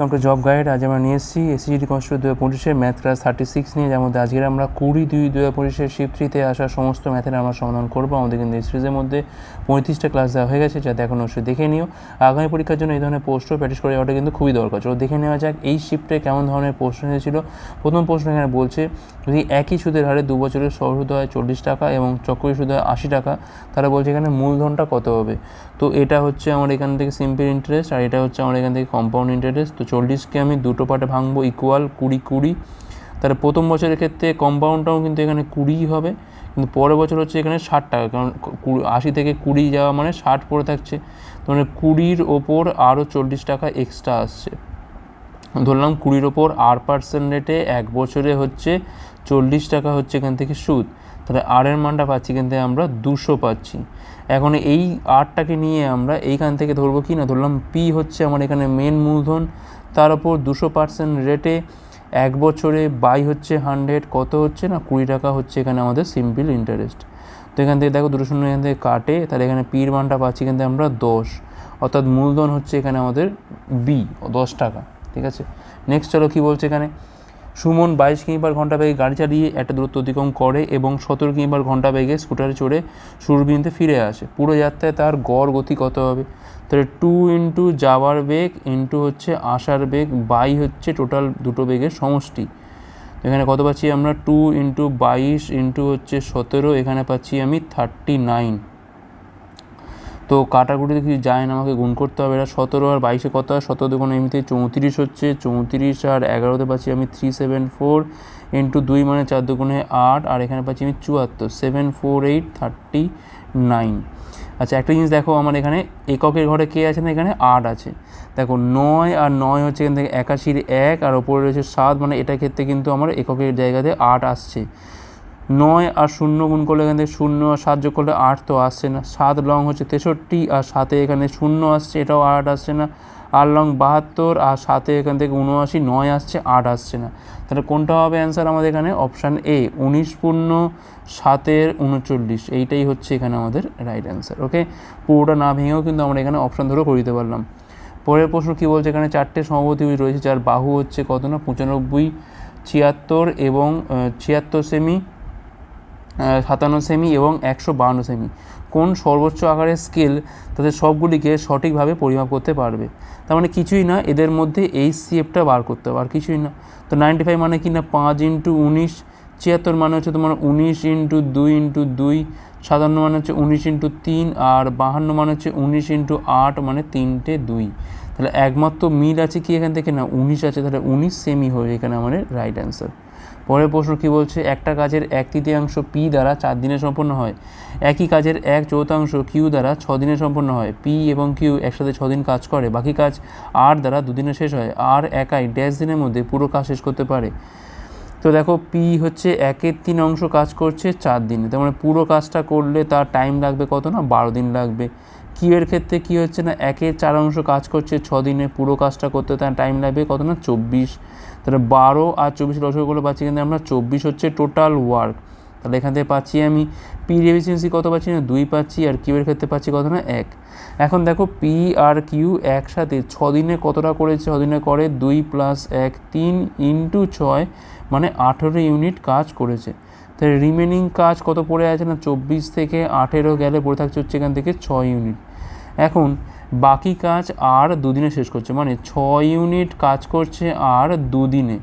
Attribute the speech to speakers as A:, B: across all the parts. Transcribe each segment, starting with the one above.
A: Come to job guide আজ আমরা নিয়ে এসেছি এসিজিডি কনস্টিটিউট দু হাজার পঁচিশে ম্যাথ ক্লাস থার্টি সিক্স নিয়ে, যার মধ্যে আজকের আমরা কুড়ি দুই দু হাজার পঁচিশের শিফট থ্রিতে আসা সমস্ত ম্যাথের আমরা সমাধান করব। আমাদের কিন্তু এই সিরিজের মধ্যে পঁয়ত্রিশটা ক্লাস দেওয়া হয়ে গেছে, যাতে এখন অবশ্যই দেখে নিও। আগামী পরীক্ষার জন্য এই ধরনের পোস্টও প্র্যাকটিস করে যাওয়াটা কিন্তু খুবই দরকার। চলো দেখে নেওয়া যাক এই শিফটে কেমন ধরনের প্রশ্ন এসেছিল। প্রথম প্রশ্ন এখানে বলছে, যদি একই সুদের হারে দু বছরের সহসুদ হয় চল্লিশ টাকা এবং চক্রী সুদ হয় আশি টাকা, তাহলে বলছে এখানে মূলধনটা কত হবে? তো এটা হচ্ছে আমার এখান থেকে সিম্পল ইন্টারেস্ট আর এটা হচ্ছে আমার এখান থেকে কম্পাউন্ড ইন্টারেস্ট তো চল্লিশকে আমি দুটো পার্টে ভাঙবো ইকুয়াল কুড়ি কুড়ি। তাহলে প্রথম বছরের ক্ষেত্রে কম্পাউন্ডটাও কিন্তু এখানে কুড়িই হবে, কিন্তু পরের বছর হচ্ছে এখানে ষাট টাকা, কারণ আশি থেকে কুড়ি যাওয়া মানে ষাট পড়ে থাকছে। তো কুড়ির ওপর আরও চল্লিশ টাকা এক্সট্রা আসছে। ধরলাম কুড়ির ওপর আর পার্সেন্ট রেটে এক বছরে হচ্ছে চল্লিশ টাকা হচ্ছে এখান থেকে সুদ। তাহলে আর এর মানটা পাচ্ছি থেকে আমরা দুশো পাচ্ছি। এখন এই আরটাকে নিয়ে আমরা এইখান থেকে ধরবো কি না? ধরলাম পি হচ্ছে আমার এখানে মেন মূলধন তার ওপর দুশো পার্সেন্ট রেটে এক বছরে বাই হচ্ছে হান্ড্রেড, কত হচ্ছে না কুড়ি টাকা হচ্ছে এখানে আমাদের সিম্পল ইন্টারেস্ট। তো এখান থেকে দেখো দুটো শূন্য এখান থেকে কাটে, তাহলে এখানে পির মানটা পাচ্ছি কিন্তু আমরা দশ, অর্থাৎ মূলধন হচ্ছে এখানে আমাদের বি, দশ টাকা, ঠিক আছে? নেক্সট চলো কী বলছে এখানে? সুমন বাইশ কিমি পার ঘণ্টা বেগে গাড়ি চালিয়ে একটা দূরত্ব অতিক্রম করে এবং সতেরো কিমি ঘণ্টা বেগে স্কুটারে চড়ে সুরবিন্দুতে ফিরে আসে। পুরো যাত্রায় তার গড় গতি কত হবে? তাহলে টু ইন্টু যাওয়ার বেগ ইন্টু হচ্ছে আসার বেগ, বাই হচ্ছে টোটাল দুটো বেগের সমষ্টি। এখানে কত পাচ্ছি আমরা? টু ইন্টু বাইশ ইন্টু হচ্ছে সতেরো, এখানে পাচ্ছি আমি থার্টি নাইন তো কাটাকুটিতে কিছু যায় না, আমাকে গুণ করতে হবে। এটা সতেরো আর বাইশে কত? হয় সতেরো দুগুণ এমনিতে চৌত্রিশ হচ্ছে। চৌত্রিশ আর এগারোতে পাচ্ছি আমি থ্রি সেভেন ফোর ইন্টু দুই মানে চার দুগুণে আট, আর এখানে পাচ্ছি আমি চুয়াত্তর। Seven four eight thirty nine আচ্ছা একটা জিনিস দেখো, আমার এখানে এককের ঘরে কে আছে না? এখানে আট আছে। দেখো, নয় আর নয় হচ্ছে এখান থেকে একাশির এক, আর ওপরে রয়েছে সাত মানে এটা ক্ষেত্রে কিন্তু আমার এককের জায়গাতে আট আসছে। নয় আর শূন্য গুণ করলে এখান থেকে শূন্য আর সাত যোগ করলে আট তো আসছে না। সাত লং হচ্ছে তেষট্টি আর সাথে এখানে শূন্য আসছে, এটাও আট আসছে না। আট লং বাহাত্তর আর সাথে এখান থেকে উনআশি, নয় আসছে, আট আসছে না। তাহলে কোনটা হবে অ্যান্সার আমাদের এখানে? অপশান এ উনিশ পূর্ণ, সাতের উনচল্লিশ। এইটাই হচ্ছে এখানে আমাদের রাইট অ্যান্সার ওকে পুরোটা না ভেঙেও কিন্তু আমরা এখানে অপশান ধরেও করে দিতে পারলাম। পরের প্রশ্ন কী বলছে? এখানে চারটে সমবতী রয়েছে, যার বাহু হচ্ছে কত না? পঁচানব্বই, ছিয়াত্তর এবং ছিয়াত্তর সেমি সাতান্ন সেমি এবং একশো বাহান্ন সেমি কোন সর্বোচ্চ আকারের স্কেল তাদের সবগুলিকে সঠিকভাবে পরিমাপ করতে পারবে? তার মানে কিছুই না, এদের মধ্যে এই সিএফটা বার করতে হবে, আর কিছুই না। তো নাইনটি ফাইভ মানে কি না, পাঁচ ইন্টু উনিশ, ছিয়াত্তর মানে হচ্ছে তোমার উনিশ ইন্টু দুই ইন্টু দুই, সাতান্ন মানে হচ্ছে উনিশ ইন্টু তিন, আর বাহান্ন মানে হচ্ছে উনিশ ইন্টু আট মানে তিনটে দুই। তাহলে একমাত্র মিল আছে কি এখান থেকে না? উনিশ আছে, তাহলে উনিশ সেমি হবে এখানে আমাদের রাইট অ্যান্সার পরের প্রশ্ন কী বলছে? একটা কাজের এক তৃতীয়াংশ পি দ্বারা চার দিনে সম্পন্ন হয়। একই কাজের এক চৌথাংশ কিউ দ্বারা ছ দিনে সম্পন্ন হয়। পি এবং কিউ একসাথে ছ দিন কাজ করে। বাকি কাজ আর দ্বারা দুদিনে শেষ হয়। আর একাই ড্যাশ দিনের মধ্যে পুরো কাজ শেষ করতে পারে। তো দেখো পি হচ্ছে একের তিন অংশ কাজ করছে চার দিনে। তার মানে পুরো কাজটা করলে তার টাইম লাগবে কত না? বারো দিন লাগবে। কিউ এর ক্ষেত্রে কী হচ্ছে না, একের চার অংশ কাজ করছে, ছ দিনে পুরো কাজটা করতে তার টাইম লাগবে কত না, চব্বিশ। তাহলে বারো আর চব্বিশ লসক করলে পাচ্ছি কিন্তু আমরা চব্বিশ হচ্ছে টোটাল ওয়ার্ক তাহলে এখান থেকে পাচ্ছি আমি পি এফিসিয়েন্সি কত পাচ্ছি না, দুই পাচ্ছি আর কিউয়ের ক্ষেত্রে পাচ্ছি কত না, এক। এখন দেখো পি আর কিউ একসাথে ছ দিনে কতটা করেছে, ছ দিনে করে দুই প্লাস এক, তিন ইন্টু ছয় মানে আঠেরো ইউনিট কাজ করেছে। তাহলে রিমেনিং কাজ কত পড়ে আছে না, চব্বিশ থেকে আঠেরো গেলে পড়ে থাকছে হচ্ছে এখান থেকে ছয় ইউনিট এখন বাকি কাজ আর দুদিনে শেষ করছে মানে ছয় ইউনিট কাজ করছে আর দুদিনে।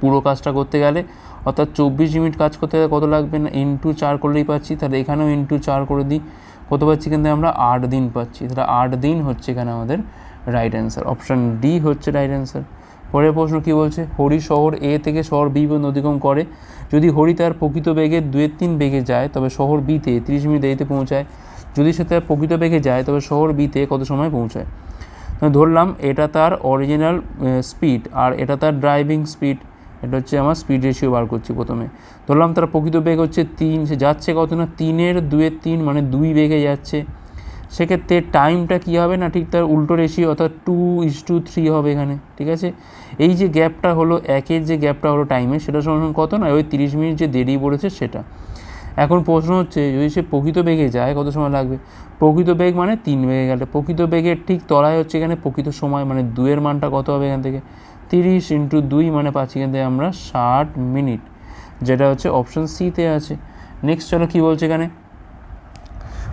A: পুরো কাজটা করতে গেলে, অর্থাৎ চব্বিশ ইউনিট কাজ করতে গেলে কত লাগবে না ইন্টু চার করলেই পাচ্ছি, তাহলে এখানেও ইন্টু চার করে দিই। কত পাচ্ছি কিন্তু আমরা? আট দিন পাচ্ছি। তাহলে আট দিন হচ্ছে এখানে আমাদের রাইট অ্যান্সার অপশান ডি হচ্ছে রাইট অ্যান্সার পরের প্রশ্ন কী বলছে? হরি শহর এ থেকে শহর বি পর্যন্ত অতিক্রম করে। যদি হরি তার প্রকৃত বেগে দুয়ের তিন বেগে যায়, তবে শহর বিতে তিরিশ মিনিট দেরিতে পৌঁছায়। যদি সে তার প্রকৃত বেগে যায়, তবে শহর বিতে কত সময় পৌঁছায়? ধরলাম, এটা তার অরিজিনাল স্পিড আর এটা তার ড্রাইভিং স্পিড এটা হচ্ছে আমার স্পিড রেশিও বার করছি প্রথমে। ধরলাম তার প্রকৃত বেগ হচ্ছে তিন, সে যাচ্ছে কত না? তিনের দুয়ের তিন মানে দুই বেগে যাচ্ছে। সেক্ষেত্রে টাইমটা কী হবে না ঠিক তার উল্টো রেশিও অর্থাৎ টু ইস টু থ্রি হবে এখানে, ঠিক আছে? এই যে গ্যাপটা হলো একের যে গ্যাপটা হলো টাইমে সেটা সমান কত না? ওই তিরিশ মিনিট যে দেরি পড়েছে সেটা। এখন প্রশ্ন হচ্ছে, যদি সে প্রকৃত বেগে যায়, কত সময় লাগবে? প্রকৃত বেগ মানে তিন বেগে গেলে। প্রকৃত বেগের ঠিক তলায় হচ্ছে এখানে প্রকৃত সময় মানে দুয়ের মানটা কত হবে এখান থেকে? তিরিশ ইন্টু দুই মানে পাচ্ছি এখান থেকে আমরা ষাট মিনিট, যেটা হচ্ছে অপশন সিতে আছে। নেক্সট চলো কী বলছে এখানে?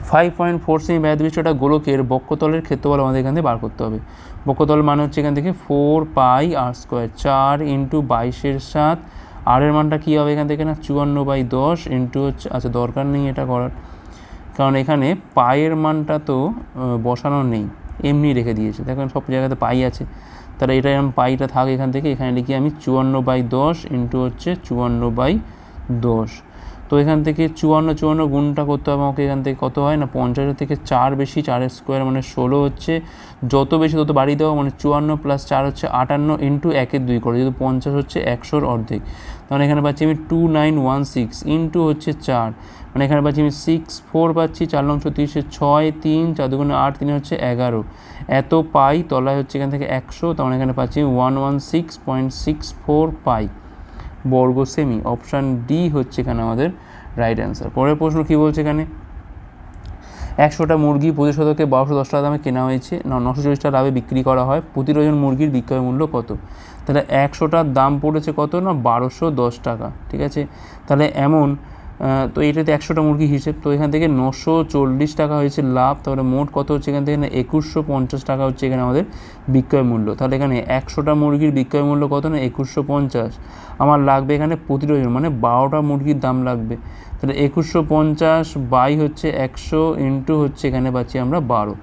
A: ফাইভ পয়েন্ট ফোর সেমি ব্যাধবিষ্টটা গোলকের বক্ষতলের ক্ষেত্রফল আমাদের এখান থেকে বার করতে হবে। বক্ষতল মানে হচ্ছে এখান থেকে ফোর পাই আর স্কোয়ার চার ইন্টু বাইশের সাত। আর এর মানটা কী হবে এখান থেকে না? চুয়ান্ন বাই দশ ইন্টু হচ্ছে আচ্ছা দরকার নেই এটা করার। কারণ এখানে পায়ের মানটা তো বসানো নেই এমনি রেখে দিয়েছে। দেখেন সব জায়গাতে পাই আছে। তাহলে এটা এরকম পাইটা থাক এখান থেকে, এখানে লিখি আমি চুয়ান্ন বাই দশ ইন্টু হচ্ছে চুয়ান্ন বাই দশ। তো এখান থেকে চুয়ান্ন চুয়ান্ন গুণটা করতে হবে আমাকে এখান থেকে কত হয় না? পঞ্চাশের থেকে চার বেশি চারের স্কোয়ার মানে ষোলো হচ্ছে। যত বেশি তত বাড়িয়ে দেওয়া মানে চুয়ান্ন প্লাস চার হচ্ছে আটান্ন ইন্টু একের দুই করে। যেহেতু পঞ্চাশ হচ্ছে একশোর অর্ধেক। তখন এখানে পাচ্ছি আমি two nine one six into হচ্ছে চার। মানে এখানে পাচ্ছি আমি সিক্স ফোর পাচ্ছি, চার লং ছত্রিশে ছয় তিন, চার দুগুণে আট তিন হচ্ছে এগারো। এত পাই তলায় হচ্ছে এখান থেকে একশো তখন এখানে পাচ্ছি one one six point six four pi. বর্গ সেমি অপশান ডি হচ্ছে এখানে আমাদের রাইট অ্যান্সার পরের প্রশ্ন কী বলছে এখানে? একশোটা মুরগি প্রতি শতকে বারোশো দশ টাকা দামে কেনা হয়েছে। নশো চল্লিশ টাকা লাভে বিক্রি করা হয়। প্রতি ডজন মুরগির বিক্রয় মূল্য কত? তাহলে একশোটার দাম পড়েছে কত? না, বারোশো দশ টাকা, ঠিক আছে? তাহলে এমন তো এটাতে একশোটা মুরগি হিসেব। তো এখান থেকে নশো চল্লিশ টাকা হয়েছে লাভ। তাহলে মোট কত হচ্ছে এখান থেকে? একুশশো পঞ্চাশ টাকা হচ্ছে এখানে আমাদের বিক্রয় মূল্য। তাহলে এখানে একশোটা মুরগির বিক্রয় মূল্য কত না? একুশশো পঞ্চাশ। আমার লাগবে এখানে প্রতি ডজন মানে বারোটা মুরগির দাম লাগবে। তাহলে একুশশো পঞ্চাশ বাই হচ্ছে একশো ইন্টু হচ্ছে এখানে পাচ্ছি আমরা বারো।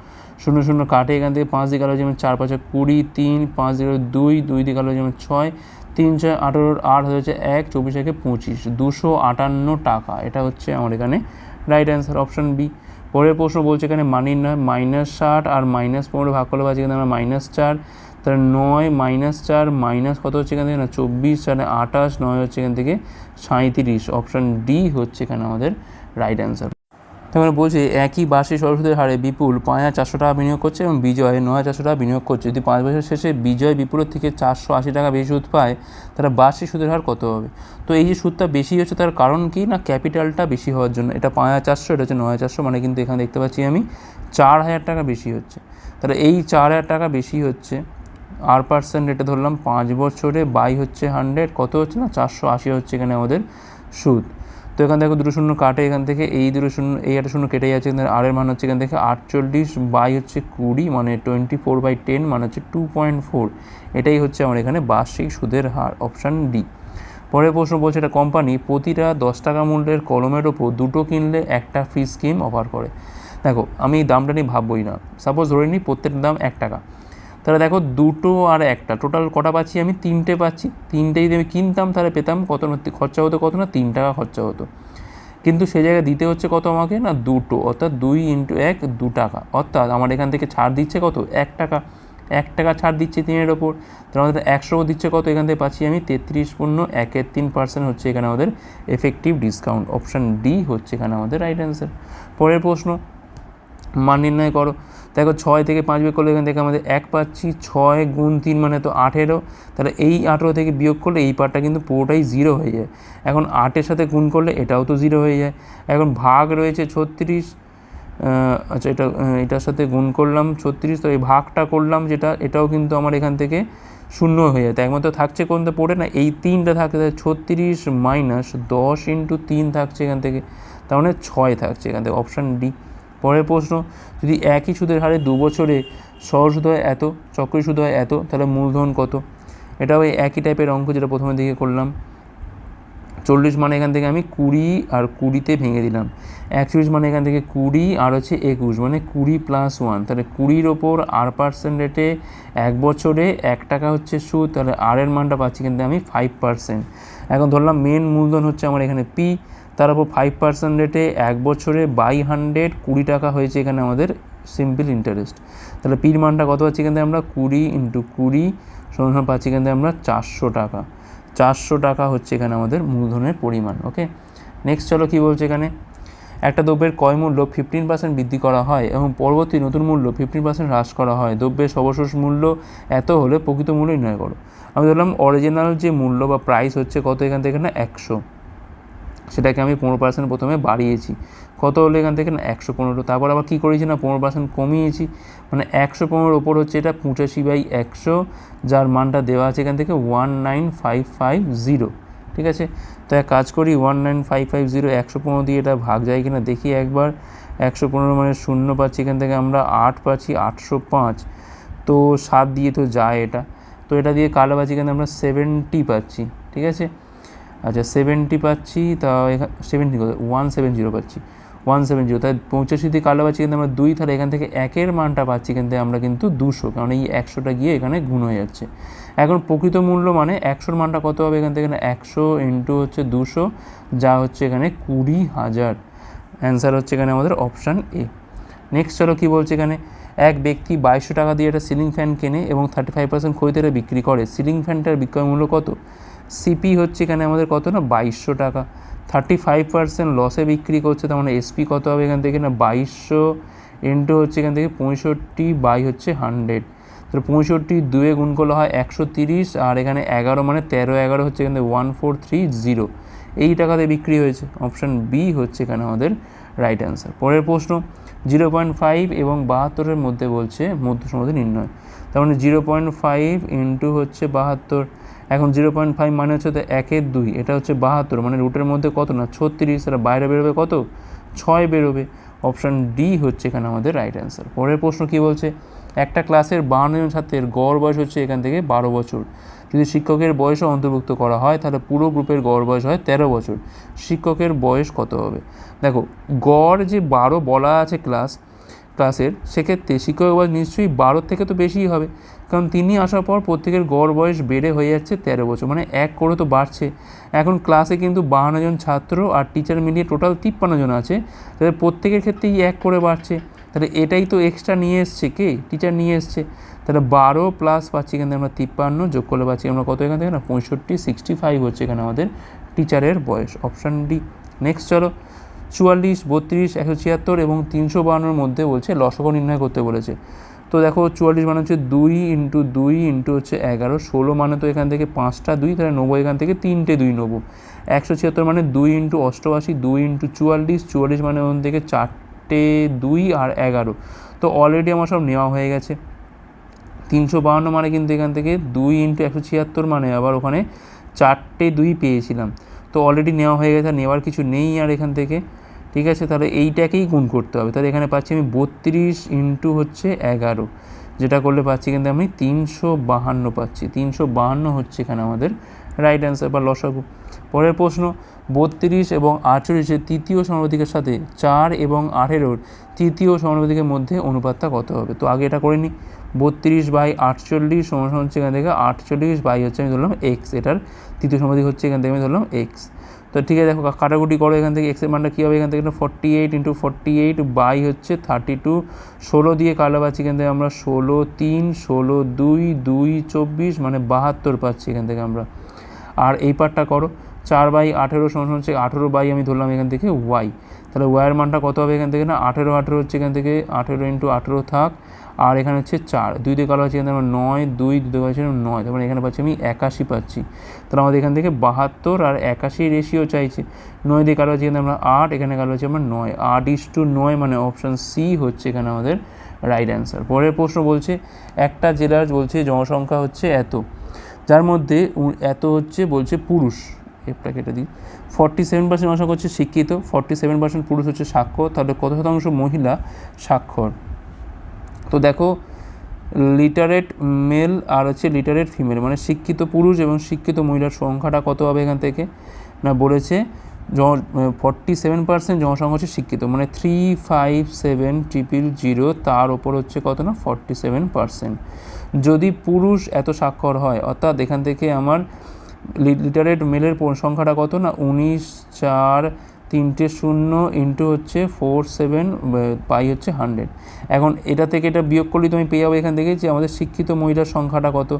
A: শূন্য শূন্য কাটে এখান থেকে পাঁচ দিকে আলো যেমন চার, পাঁচে কুড়ি, তিন, পাঁচ দিকে দুই দুই দিকে আলো যেমন ছয় তিন ছয় আঠেরোর আট হচ্ছে এক, চব্বিশ একে পঁচিশ, দুশো আটান্ন টাকা। এটা হচ্ছে আমার এখানে রাইট অ্যান্সার অপশন বি পরের প্রশ্ন বলছে এখানে মানির নয় মাইনাস ষাট আর মাইনাস পনেরো ভাগ করলে পাচ্ছি এখানে মাইনাস চার। তাহলে নয় মাইনাস চার মাইনাস কত হচ্ছে এখান থেকে? না, চব্বিশ চারে আঠাশ, নয় হচ্ছে এখান থেকে সাঁত্রিশ অপশন ডি হচ্ছে এখানে আমাদের রাইট অ্যান্সার তারপরে বলছে একই বার্ষিক সরস্বতীর হারে বিপুল পাঁচ হাজার চারশো টাকা বিনিয়োগ করছে এবং বিজয় নয় হাজার চারশো টাকা বিনিয়োগ করছে। যদি পাঁচ বছর শেষে বিজয় বিপুলের থেকে চারশো আশি টাকা বেশি সুদ পায়, তাহলে বার্ষিক সুদের হার কত হবে? তো এই যে সুদটা বেশি হচ্ছে, তার কারণ কি না ক্যাপিটালটা বেশি হওয়ার জন্য? এটা পাঁচ হাজার চারশো, এটা হচ্ছে নয় হাজার চারশো মানে কিন্তু এখানে দেখতে পাচ্ছি আমি চার হাজার টাকা বেশি হচ্ছে। তাহলে এই চার হাজার টাকা বেশি হচ্ছে, আর পার্সেন্ট রেটে ধরলাম পাঁচ বছরে বাই হচ্ছে হান্ড্রেড, কত হচ্ছে না? চারশো আশি হচ্ছে এখানে আমাদের সুদ। তো এখান থেকে দুটো শূন্য কাটে, এখান থেকে এই দুটো শূন্য এই একটা শূন্য কেটে যাচ্ছে, এখান থেকে আরের মান হচ্ছে এখান থেকে আটচল্লিশ বাই হচ্ছে কুড়ি মানে টোয়েন্টি ফোর বাই টেন মানে হচ্ছে টু পয়েন্ট ফোর এটাই হচ্ছে আমার এখানে বার্ষিক সুদের হার অপশান ডি পরের প্রশ্ন বলছে এটা কোম্পানি প্রতিটা দশ টাকা মূল্যের কলমের ওপর দুটো কিনলে একটা ফ্রি স্কিম অফার করে। দেখো, আমি দামটা নিয়ে ভাববই না। সাপোজ ধরে নিই প্রত্যেকটা দাম এক টাকা। তাহলে দেখো দুটো আর একটা। টোটাল কটা পাচ্ছি আমি? তিনটে পাচ্ছি। তিনটে যদি আমি কিনতাম তাহলে পেতাম কত না, খরচা হতো কত না? তিন টাকা খরচা হতো। কিন্তু সেই জায়গায় দিতে হচ্ছে কত আমাকে? না, দুটো। অর্থাৎ দুই ইন্টু এক, দু টাকা। অর্থাৎ আমার এখান থেকে ছাড় দিচ্ছে কত? এক টাকা। এক টাকা ছাড় দিচ্ছে তিনের ওপর। তাহলে আমাদের একশো দিচ্ছে কত? এখান থেকে পাচ্ছি আমি তেত্রিশ পূর্ণ একের তিন পার্সেন্ট হচ্ছে এখানে আমাদের এফেক্টিভ ডিসকাউন্ট অপশান ডি হচ্ছে এখানে আমাদের রাইট অ্যান্সার পরের প্রশ্ন, মান নির্ণয় করো। দেখো ছয় থেকে পাঁচ বিয়োগ করলে এখান থেকে আমাদের এক পাচ্ছি, ছয় গুণ তিন মানে তো আঠেরো। তাহলে এই আঠেরো থেকে বিয়োগ করলে এই পার্টটা কিন্তু পুরোটাই জিরো হয়ে যায়। এখন আটের সাথে গুণ করলে এটাও তো জিরো হয়ে যায়। এখন ভাগ রয়েছে ছত্রিশ আচ্ছা এটা এটার সাথে গুণ করলাম ছত্রিশ, তো এই ভাগটা করলাম যেটা, এটাও কিন্তু আমার এখান থেকে শূন্য হয়ে যায়। তো একমাত্র থাকছে কোনটা পড়ে? না, এই তিনটা থাকছে তাহলে ছত্রিশ মাইনাস দশ ইন্টু তিন থাকছে এখান থেকে, তার মানে ছয় থাকছে এখান থেকে, অপশান ডি। পরের প্রশ্ন, যদি একই সুদের হারে দু বছরে সহজ সুদ হয় এত চক্রী সুদ হয় এত, তাহলে মূলধন কত? এটাও ওই একই টাইপের অঙ্ক যেটা প্রথমে দিকে করলাম। চল্লিশ মানে এখান থেকে আমি কুড়ি আর কুড়িতে ভেঙে দিলাম। একচল্লিশ মানে এখান থেকে কুড়ি আর হচ্ছে একুশ মানে কুড়ি প্লাস ওয়ান তাহলে কুড়ির ওপর আর পার্সেন্ট রেটে এক বছরে এক টাকা হচ্ছে সুদ, তাহলে আর এর মানটা পাচ্ছি কিন্তু আমি ফাইভ পার্সেন্ট এখন ধরলাম মেন মূলধন হচ্ছে আমার এখানে পি তার উপর ফাইভ পার্সেন্ট রেটে এক বছরে বাই হান্ড্রেড কুড়ি টাকা হয়েছে এখানে আমাদের সিম্পল ইন্টারেস্ট তাহলে পির মানটা কত পাচ্ছি এখান আমরা কুড়ি ইন্টু কুড়ি সমান পাচ্ছি থেকে আমরা চারশো টাকা। চারশো টাকা হচ্ছে এখানে আমাদের মূলধনের পরিমাণ ওকে নেক্সট চলো কী বলছে এখানে? একটা দ্রব্যের ক্রয় মূল্য ফিফটিন পার্সেন্ট বৃদ্ধি করা হয় এবং পরবর্তী নতুন মূল্য ফিফটিন পার্সেন্ট হ্রাস করা হয়। দ্রব্যের সর্বশেষ মূল্য এত হলে প্রকৃত মূল্য নির্ণয় করো। আমি ধরলাম অরিজিনাল যে মূল্য বা প্রাইস হচ্ছে কত এখান থেকে না? একশো। সেটাকে আমি পনেরো পার্সেন্ট প্রথমে বাড়িয়েছি। কত হলো এখান থেকে না? একশো পনেরো। তারপর আবার কী করেছি না? পনেরো পার্সেন্ট কমিয়েছি। মানে একশো পনেরোর ওপর হচ্ছে এটা পঁচাশি বাই একশো, যার মানটা দেওয়া আছে এখান থেকে one nine five five zero. ঠিক আছে? তো এক কাজ করি, one nine five five zero, একশো পনেরো দিয়ে এটা ভাগ যায় কিনা দেখি একবার। একশো পনেরো মানে শূন্য পাচ্ছি, এখান থেকে আমরা আট পাচ্ছি, আটশো পাঁচ। তো সাত দিয়ে তো যায় এটা। তো এটা দিয়ে কালো পাচ্ছি, এখানে আমরা সেভেন্টি পাচ্ছি। ঠিক আছে? আচ্ছা সেভেন্টি পাচ্ছি, তা সেভেন্টি ওয়ান সেভেন জিরো পাচ্ছি। ওয়ান সেভেন জিরো তাই পঁচাশি দিয়ে কালো পাচ্ছি, কিন্তু আমরা দুই, তাহলে এখান থেকে একের মানটা পাচ্ছি, কিন্তু আমরা কিন্তু দুশো, কারণ এই একশোটা গিয়ে এখানে গুণ হয়ে যাচ্ছে। এখন প্রকৃত মূল্য মানে একশোর মানটা কত হবে এখান থেকে? একশো ইন্টু হচ্ছে দুশো, যা হচ্ছে এখানে কুড়ি হাজার। অ্যান্সার হচ্ছে এখানে আমাদের অপশান এ নেক্সট চলো কী বলছে এখানে? এক ব্যক্তি বাইশশো টাকা দিয়ে একটা সিলিং ফ্যান কেনে এবং থার্টি ফাইভ পার্সেন্ট খরিদারে বিক্রি করে। সিলিং ফ্যানটার বিক্রয় মূল্য কত? সিপি হচ্ছে এখানে আমাদের কত না? বাইশশো টাকা। থার্টি ফাইভ পার্সেন্ট লসে বিক্রি করছে, তার মানে এসপি কত হবে এখান থেকে না? বাইশশো ইন্টু হচ্ছে এখান থেকে পঁয়ষট্টি বাই হচ্ছে হান্ড্রেড তাহলে পঁয়ষট্টি দুয়ে গুণ করলে হয় একশো তিরিশ, আর এখানে এগারো মানে তেরো, এগারো হচ্ছে এখানে ওয়ান ফোর থ্রি জিরো এই টাকাতে বিক্রি হয়েছে। অপশান বি হচ্ছে এখানে আমাদের রাইট অ্যান্সার পরের প্রশ্ন জিরো পয়েন্ট ফাইভ এবং বাহাত্তরের মধ্যে বলছে মধ্য সমাধি নির্ণয়। তার মানে জিরো পয়েন্ট ফাইভ ইন্টু হচ্ছে বাহাত্তর। এখন জিরো পয়েন্ট ফাইভ মানে হচ্ছে তো একের দুই, এটা হচ্ছে বাহাত্তর মানে রুটের মধ্যে কত না, ছত্রিশ এটা বাইরে বেরোবে কত? ছয় বেরোবে। অপশান ডি হচ্ছে এখানে আমাদের রাইট অ্যান্সার পরের প্রশ্ন কী বলছে? একটা ক্লাসের বাহান্ন জন ছাত্রের গড় বয়স হচ্ছে এখান থেকে বারো বছর। যদি শিক্ষকের বয়সও অন্তর্ভুক্ত করা হয়, তাহলে পুরো গ্রুপের গড় বয়স হয় তেরো বছর। শিক্ষকের বয়স কত হবে? দেখো, গড় যে বারো বলা আছে ক্লাস ক্লাসের সেক্ষেত্রে শিক্ষকের বয়স নিশ্চয়ই বারোর থেকে তো বেশিই হবে। কারণ তিনি আসার পর প্রত্যেকের গড় বয়স বেড়ে হয়ে যাচ্ছে তেরো বছর মানে এক করে তো বাড়ছে। এখন ক্লাসে কিন্তু বাহান্ন জন ছাত্র আর টিচার মিলিয়ে টোটাল তিপ্পান্ন জন আছে। তাদের প্রত্যেকের ক্ষেত্রেই এক করে বাড়ছে। তাহলে এটাই তো এক্সট্রা নিয়ে এসছে কে? টিচার নিয়ে এসছে। তাহলে বারো প্লাস পাচ্ছি থেকে আমরা তিপ্পান্ন, যোগ করলে পাচ্ছি আমরা কত এখান থেকে? না, পঁয়ষট্টি সিক্সটি ফাইভ হচ্ছে এখানে আমাদের টিচারের বয়স অপশান ডি নেক্সট চলো, চুয়াল্লিশ, বত্রিশ, একশো ছিয়াত্তর এবং তিনশো বাহান্নর মধ্যে বলছে লসক নির্ণয় করতে বলেছে। তো দেখো চুয়াল্লিশ মানে হচ্ছে দুই ইন্টু দুই ইন্টু হচ্ছে এগারো, ষোলো মানে তো এখান থেকে পাঁচটা দুই, তাহলে নেব এখান থেকে তিনটে দুই নেব। একশো ছিয়াত্তর মানে দুই ইন্টু অষ্টআশি, দুই ইন্টু চুয়াল্লিশ চুয়াল্লিশ মানে ওখান থেকে চারটে দুই আর এগারো। তো অলরেডি আমার সব নেওয়া হয়ে গেছে। তিনশো বাহান্ন মানে কিন্তু এখান থেকে দুই ইন্টু একশো ছিয়াত্তর মানে আবার ওখানে চারটে দুই পেয়েছিলাম। তো অলরেডি নেওয়া হয়ে গেছে, আর নেওয়ার কিছু নেই আর এখান থেকে। ঠিক আছে? তাহলে এইটাকেই গুণ করতে হবে। তাহলে এখানে পাচ্ছি আমি বত্রিশ ইন্টু হচ্ছে এগারো। যেটা করলে পাচ্ছি কিন্তু আমি তিনশো বাহান্ন পাচ্ছি। তিনশো বাহান্ন হচ্ছে এখানে আমাদের রাইট অ্যান্সার বা লসাগু। পরের প্রশ্ন, বত্রিশ এবং আটচল্লিশের তৃতীয় সমানুপাতিকের সাথে চার এবং আঠেরোর তৃতীয় সমানুপাতিকের মধ্যে অনুপাতটা কত হবে? তো আগে এটা করে নিই বত্রিশ বাই আটচল্লিশ সমান হচ্ছে এখান থেকে আটচল্লিশ বাই হচ্ছে আমি ধরলাম এক্স এটার তৃতীয় সমাধিক হচ্ছে এখান থেকে আমি ধরলাম এক্স তো ঠিক আছে, দেখো কাটাকুটি করো এখান থেকে এক্সের মানটা কী হবে? এখান থেকে forty eight into forty eight by হচ্ছে থার্টি টু ষোলো দিয়ে কালো পাচ্ছি এখান থেকে আমরা ষোলো তিন, ষোলো দুই দুই চব্বিশ মানে বাহাত্তর পাচ্ছি এখান থেকে আমরা। আর এই পার্টটা করো, চার বাই আঠেরো সমান হচ্ছে আঠেরো বাই আমি ধরলাম এখান থেকে ওয়াই তাহলে ওয়াইয়ের মানটা কত হবে এখান থেকে না? আঠেরো আঠেরো হচ্ছে এখান থেকে আঠেরো ইন্টু আঠেরো থাক আর এখানে হচ্ছে চার। দুই দিয়ে কালো পাচ্ছি এখানে নয়, দুই দুই দিয়ে পাচ্ছি নয়। তারপরে এখানে পাচ্ছি আমি একাশি পাচ্ছি। তাহলে আমাদের এখান থেকে বাহাত্তর আর একাশি রেশিও চাইছে। নয় দিয়ে কালো পাচ্ছি এখানে আমরা আট, এখানে কালো পাচ্ছি আমরা নয়। আট ইস টু নয় মানে অপশান সি হচ্ছে এখানে আমাদের রাইট অ্যান্সার পরের প্রশ্ন বলছে, একটা জেলার বলছে জনসংখ্যা হচ্ছে এত। যার মধ্যে এত হচ্ছে বলছে পুরুষ। এফটা কেটে দিই। ফর্টি সেভেন পার্সেন্ট জনসংখ্যা হচ্ছে শিক্ষিত ফর্টি সেভেন পার্সেন্ট পুরুষ হচ্ছে সাক্ষর তাহলে কত শতাংশ মহিলা স্বাক্ষর তো দেখো লিটারেট মেল আর হচ্ছে লিটারেট ফিমেল মানে শিক্ষিত পুরুষ এবং শিক্ষিত মহিলার সংখ্যাটা কত হবে এখান থেকে? না, বলেছে ফর্টি সেভেন পার্সেন্ট জনসংখ্যা হচ্ছে শিক্ষিত মানে three five seven triple zero তার ওপর হচ্ছে কত না? ফর্টি সেভেন পার্সেন্ট যদি পুরুষ এত স্বাক্ষর হয়, অর্থাৎ এখান থেকে আমার লিটারেট মেলের সংখ্যাটা কত না? উনিশ, চার তিনটে শূন্য ইন্টু হচ্ছে ফোর সেভেন পাই হচ্ছে হান্ড্রেড এখন এটা থেকে এটা বিয়োগ করলে তুমি পেয়ে যাবে এখান থেকে যে আমাদের শিক্ষিত মহিলার সংখ্যাটা কত?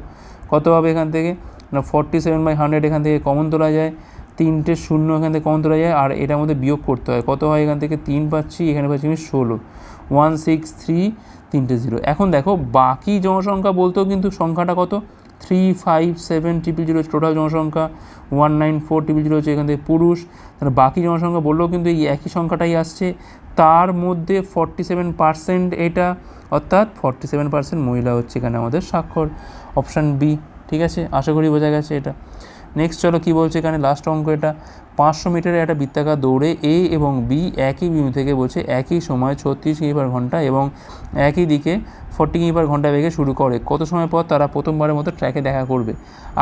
A: কত হবে এখান থেকে? না ফর্টি সেভেন বাই হান্ড্রেড এখান থেকে কমন তোলা যায়, তিনটে শূন্য এখান থেকে কমন তোলা যায়, আর এটার মধ্যে বিয়োগ করতে হয়। কত হয় এখান থেকে? তিন পাচ্ছি, এখানে পাচ্ছি আমি ষোলো। ওয়ান সিক্স থ্রি তিনটে জিরো এখন দেখো, বাকি জনসংখ্যা বলতেও কিন্তু সংখ্যাটা কত? Three five seven triple zero total জনসংখ্যা one nine four triple zero হচ্ছে এখান থেকে পুরুষ। তাহলে বাকি জনসংখ্যা বললেও কিন্তু এই একই সংখ্যাটাই আসছে। তার মধ্যে ফর্টি সেভেন পার্সেন্ট এটা, অর্থাৎ ফর্টি সেভেন পার্সেন্ট মহিলা হচ্ছে এখানে আমাদের স্বাক্ষর। অপশান বি ঠিক আছে? আশা করি বোঝা গেছে এটা। নেক্সট চলো কী বলছে এখানে? লাস্ট অঙ্ক এটা। পাঁচশো মিটারের একটা বৃত্তাকার দৌড়ে এ এবং বি একই বিন্দু থেকে বলছে একই সময় ছত্রিশ কিমি পার ঘণ্টা এবং একই দিকে ফর্টি কিমি পার ঘণ্টা বেগে শুরু করে। কত সময় পর তারা প্রথমবারের মতো ট্র্যাকে দেখা করবে?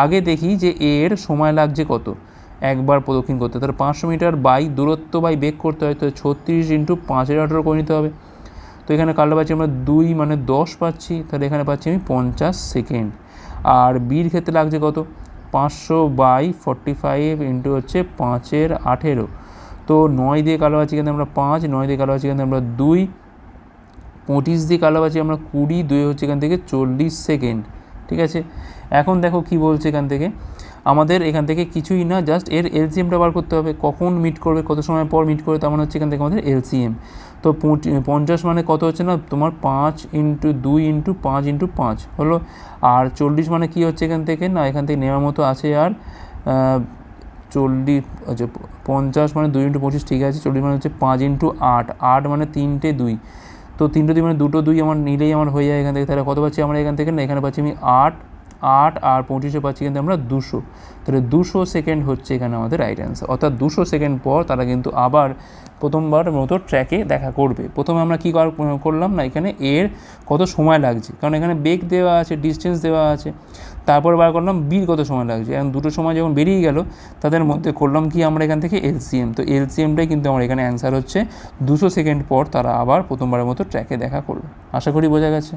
A: আগে দেখি যে এর সময় লাগছে কত। একবার প্রদক্ষিণ করতে। তাহলে পাঁচশো মিটার বাই দূরত্ব বাই বেগ করতে হয় তো ছত্রিশ ইন্টু পাঁচের আঠেরো করে নিতে হবে। তো এখানে কালো পাচ্ছি আমরা দুই মানে দশ পাচ্ছি। তাহলে এখানে পাচ্ছি আমি পঞ্চাশ সেকেন্ড আর বির ক্ষেত্রে লাগছে কত? পাঁচশো বাই ফর্টি ফাইভ ইন্টু হচ্ছে পাঁচের আঠেরো। তো নয় দিয়ে কালো পাচ্ছি কিন্তু আমরা পাঁচ, নয় দিয়ে কালো পাচ্ছি কিন্তু আমরা দুই, পঁচিশ দিয়ে কালো পাচ্ছি আমরা কুড়ি, দুই হচ্ছে এখান থেকে চল্লিশ সেকেন্ড, ঠিক আছে? এখন দেখো কি বলছে এখান থেকে। আমাদের এখান থেকে কিছুই না জাস্ট এর এলসিএমটা বার করতে হবে। কখন মিট করবে, কত সময় পর মিট করবে, তেমন হচ্ছে এখান থেকে আমাদের এলসিএম তো পঞ্চাশ মানে কত হচ্ছে না? তোমার পাঁচ ইন্টু দুই ইন্টু পাঁচ ইন্টু পাঁচ হলো। আর চল্লিশ মানে কি হচ্ছে এখান থেকে? না, এখান থেকে নেওয়ার মতো আছে আর চল্লিশ আচ্ছা পঞ্চাশ মানে দুই ইন্টু পঁচিশ, ঠিক আছে। চল্লিশ মানে হচ্ছে পাঁচ ইন্টু আট। আট মানে তিনটে দুই। তো তিনটে দুই মানে দুটো দুই আমার নিলেই আমার হয়ে যায় এখান থেকে। তাহলে কত পাচ্ছি আমরা এখান থেকে? না, এখানে পাচ্ছি আমি আট। আট আর পঁচিশে পাচ্ছি কিন্তু আমরা দুশো। তাহলে দুশো সেকেন্ড হচ্ছে এখানে আমাদের রাইট অ্যান্সার অর্থাৎ দুশো সেকেন্ড পর তারা কিন্তু আবার প্রথমবার মতো ট্র্যাকে দেখা করবে। প্রথমে আমরা কী কর- করলাম না, এখানে এর কত সময় লাগছে? কারণ এখানে বেগ দেওয়া আছে ডিস্টেন্স দেওয়া আছে। তারপর বার করলাম বির কত সময় লাগছে? এখন দুটো সময় যখন বেরিয়ে গেল, তাদের মধ্যে করলাম কি আমরা এখান থেকে এলসিএম তো এলসিএমটাই কিন্তু আমার এখানে অ্যান্সার হচ্ছে। দুশো সেকেন্ড পর তারা আবার প্রথমবারের মতো ট্র্যাকে দেখা করবে আশা করি বোঝা গেছে।